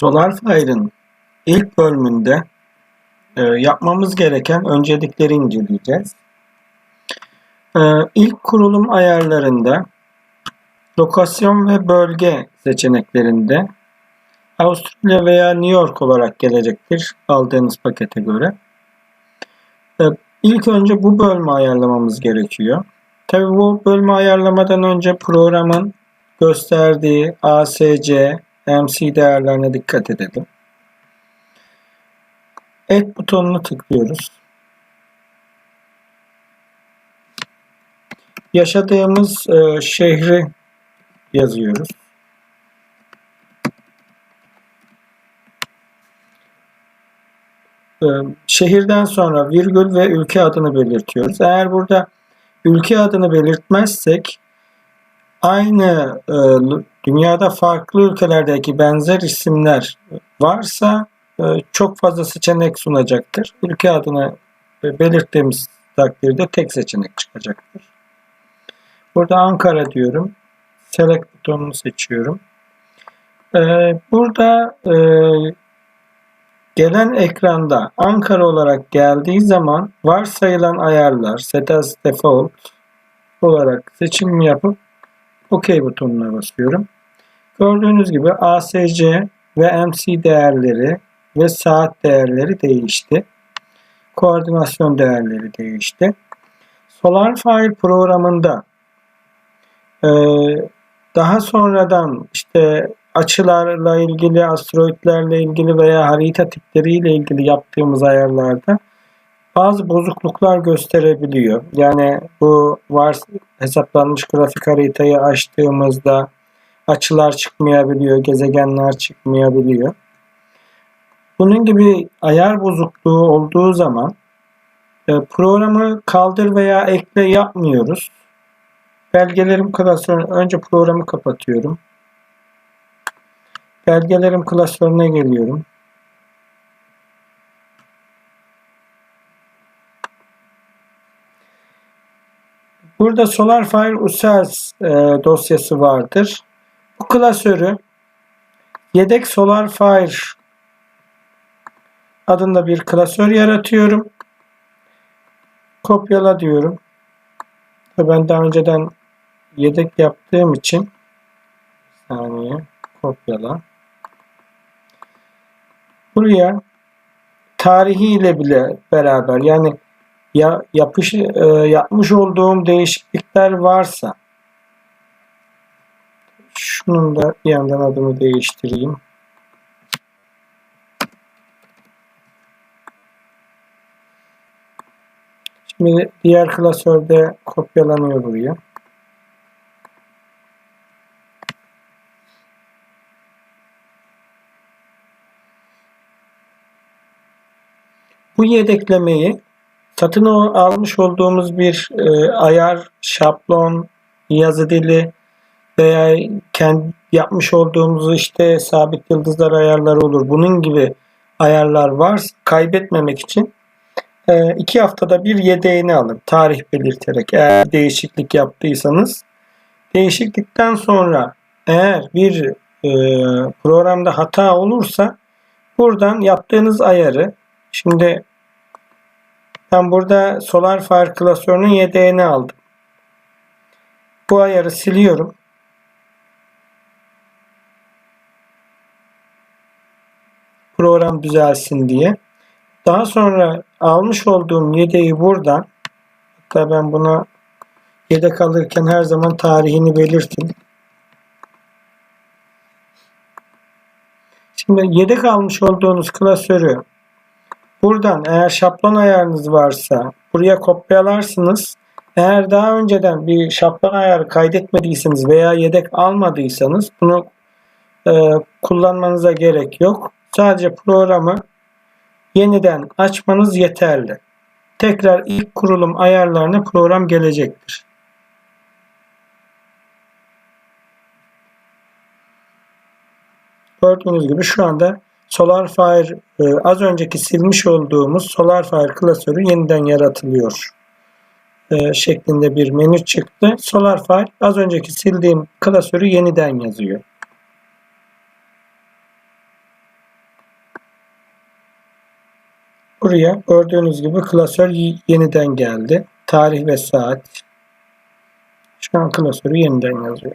SolarFire'ın ilk bölümünde e, yapmamız gereken öncelikleri inceleyeceğiz. E, ilk kurulum ayarlarında lokasyon ve bölge seçeneklerinde Avustralya veya New York olarak gelecektir aldığınız pakete göre. E, ilk önce bu bölümü ayarlamamız gerekiyor. Tabi bu bölümü ayarlamadan önce programın gösterdiği ASC, MC değerlerine dikkat edelim. Ek butonunu tıklıyoruz. Yaşadığımız e, şehri yazıyoruz. E, şehirden sonra virgül ve ülke adını belirtiyoruz. Eğer burada ülke adını belirtmezsek aynı e, dünyada farklı ülkelerdeki benzer isimler varsa e, çok fazla seçenek sunacaktır. Ülke adını belirttiğimiz takdirde tek seçenek çıkacaktır. Burada Ankara diyorum. Select butonunu seçiyorum. E, burada e, gelen ekranda Ankara olarak geldiği zaman varsayılan ayarlar set as default olarak seçim yapıp OK butonuna basıyorum. Gördüğünüz gibi ASC ve MC değerleri ve saat değerleri değişti. Koordinasyon değerleri değişti. SolarFire programında e, daha sonradan işte açılarla ilgili, asteroidlerle ilgili veya harita tipleriyle ilgili yaptığımız ayarlarda bazı bozukluklar gösterebiliyor. Yani bu var hesaplanmış grafik haritayı açtığımızda açılar çıkmayabiliyor, gezegenler çıkmayabiliyor. Bunun gibi ayar bozukluğu olduğu zaman e, programı kaldır veya ekle yapmıyoruz. Belgelerim klasörü önce programı kapatıyorum. Belgelerim klasörüne geliyorum. Burada SolarFire Users e, dosyası vardır. Bu klasörü yedek SolarFire adında bir klasör yaratıyorum. Kopyala diyorum. Ben daha önceden yedek yaptığım için saniye kopyala. Buraya tarihi ile bile beraber yani ya yapış, e, yapmış olduğum değişiklikler varsa şunun da bir yandan adını değiştireyim. Şimdi diğer klasörde kopyalanıyor buraya. Bu yedeklemeyi satın almış olduğumuz bir e, ayar, şablon, yazı dili veya kendi yapmış olduğumuz işte sabit yıldızlar ayarları olur. Bunun gibi ayarlar var. Kaybetmemek için e, iki haftada bir yedeğini alın. Tarih belirterek eğer değişiklik yaptıysanız. Değişiklikten sonra eğer bir e, programda hata olursa buradan yaptığınız ayarı şimdi ben burada SolarFire klasörünün yedeğini aldım. Bu ayarı siliyorum. Program düzelsin diye. Daha sonra almış olduğum yedeği buradan hatta ben buna yedek alırken her zaman tarihini belirtin. Şimdi yedek almış olduğunuz klasörü buradan eğer şablon ayarınız varsa buraya kopyalarsınız. Eğer daha önceden bir şablon ayarı kaydetmediyseniz veya yedek almadıysanız bunu e, kullanmanıza gerek yok. Sadece programı yeniden açmanız yeterli. Tekrar ilk kurulum ayarlarına program gelecektir. Gördüğünüz gibi şu anda SolarFire e, az önceki silmiş olduğumuz SolarFire klasörü yeniden yaratılıyor e, şeklinde bir menü çıktı. SolarFire az önceki sildiğim klasörü yeniden yazıyor. Buraya gördüğünüz gibi klasör yeniden geldi. Tarih ve saat. Şu an klasörü yeniden yazıyor.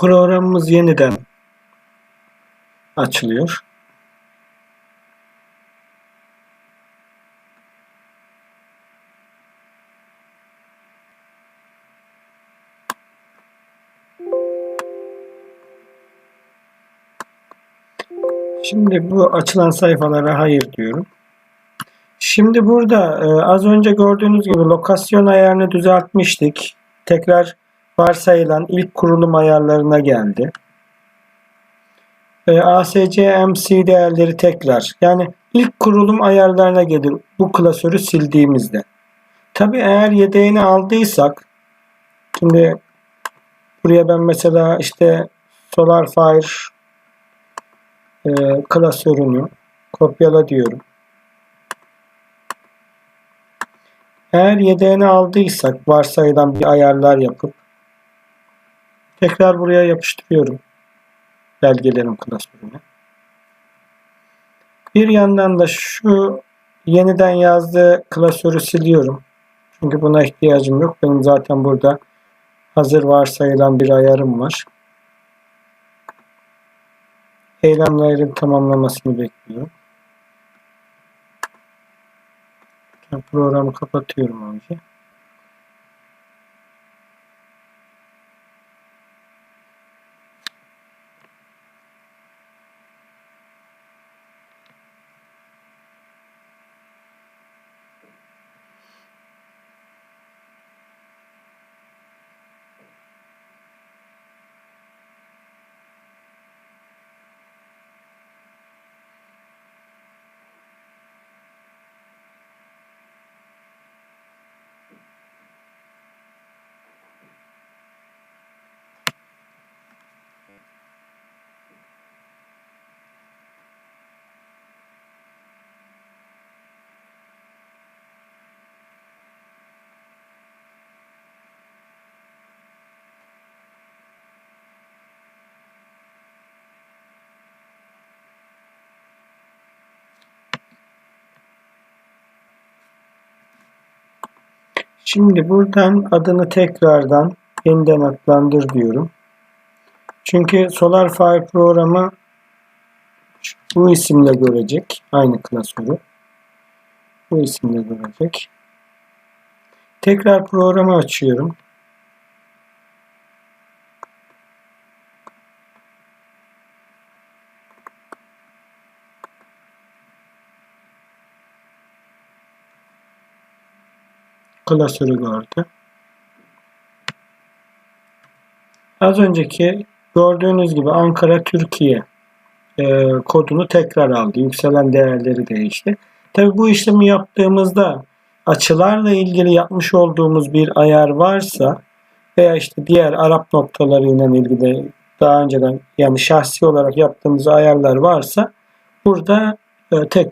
Programımız yeniden açılıyor. Şimdi bu açılan sayfalara hayır diyorum. Şimdi burada e, az önce gördüğünüz gibi lokasyon ayarını düzeltmiştik. Tekrar varsayılan ilk kurulum ayarlarına geldi. E, ASC MC değerleri tekrar yani ilk kurulum ayarlarına gelir bu klasörü sildiğimizde. Tabi eğer yedeğini aldıysak şimdi buraya ben mesela işte SolarFire e, klasörünü kopyala diyorum. Eğer yedeğini aldıysak varsayılan bir ayarlar yapıp tekrar buraya yapıştırıyorum belgelerim klasörüne. Bir yandan da şu yeniden yazdığı klasörü siliyorum. Çünkü buna ihtiyacım yok. Benim zaten burada hazır varsayılan bir ayarım var. Eylemlerin tamamlamasını bekliyorum. Programı kapatıyorum önce. Şimdi buradan adını tekrardan yeniden adlandır diyorum. Çünkü SolarFire programı bu isimle görecek. Aynı klasörü. Bu isimle görecek. Tekrar programı açıyorum. Klasörü gördü. Az önceki gördüğünüz gibi Ankara Türkiye e, kodunu tekrar aldı. Yükselen değerleri değişti. Tabi bu işlemi yaptığımızda açılarla ilgili yapmış olduğumuz bir ayar varsa veya işte diğer Arap noktalarıyla ilgili daha önceden yani şahsi olarak yaptığımız ayarlar varsa burada e, tek